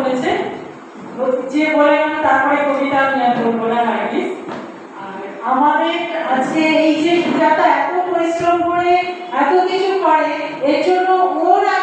বলেছে। যে বলে তারপরে কবিতা আমি বলব না নার্গিস আমাদের আজকে এই যে সুজাতা এত পরিশ্রম করে, এত কিছু করে, এর জন্য ওর আর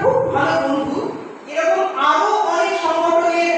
খুব ভালো বন্ধু। এরকম আরও অনেক সংগঠনের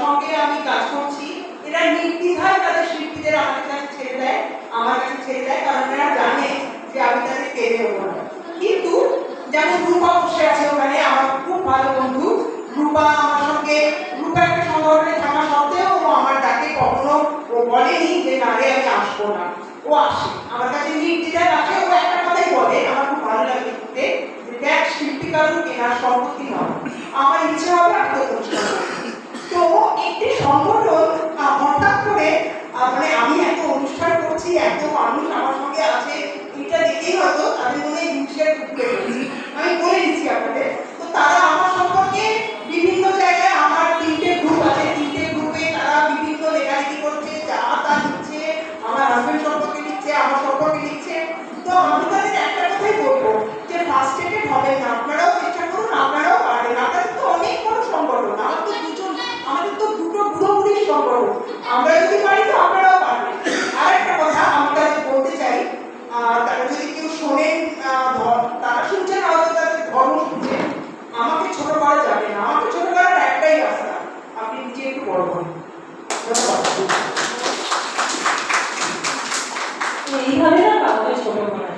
সঙ্গে আমি কাজ করছি। এরা নির্দ্বিধায় তাদের শিল্পীদের আমাদের কাছে ছেড়ে দেয়, আমার কাছে ছেড়ে দেয়, কারণ এরা জানে যে আমি তাদের পেরে নেব না। কিন্তু যেমন রূপা বসে আছে ওখানে, আমার খুব ভালো বন্ধু। রূপা আমার সঙ্গে, রূপা একটা সংগঠনে থাকা সত্ত্বেও ও আমার ডাকে কখনো ও বলেনি যে, না রে, আমি আসব না। ও আসে। আমার কাছে নির্দ্বিধায় আসে ও একটা কথাই বলে আমার খুব ভালো লাগে শুনতে যে দেখ শিল্পী কারণ সম্মতি নয়। আমার ইচ্ছে হবে আমি তো অনুষ্ঠান তো একটি সংগঠন হঠাৎ করে মানে আমি এত অনুষ্ঠান করছি, এত মানুষ আমার সঙ্গে আছে, এটা দেখেই হয়তো তাদের মনে হিংসের আমি বলে দিচ্ছি আপনাদের। তো তারা 우리 이 사회를 만들 적용을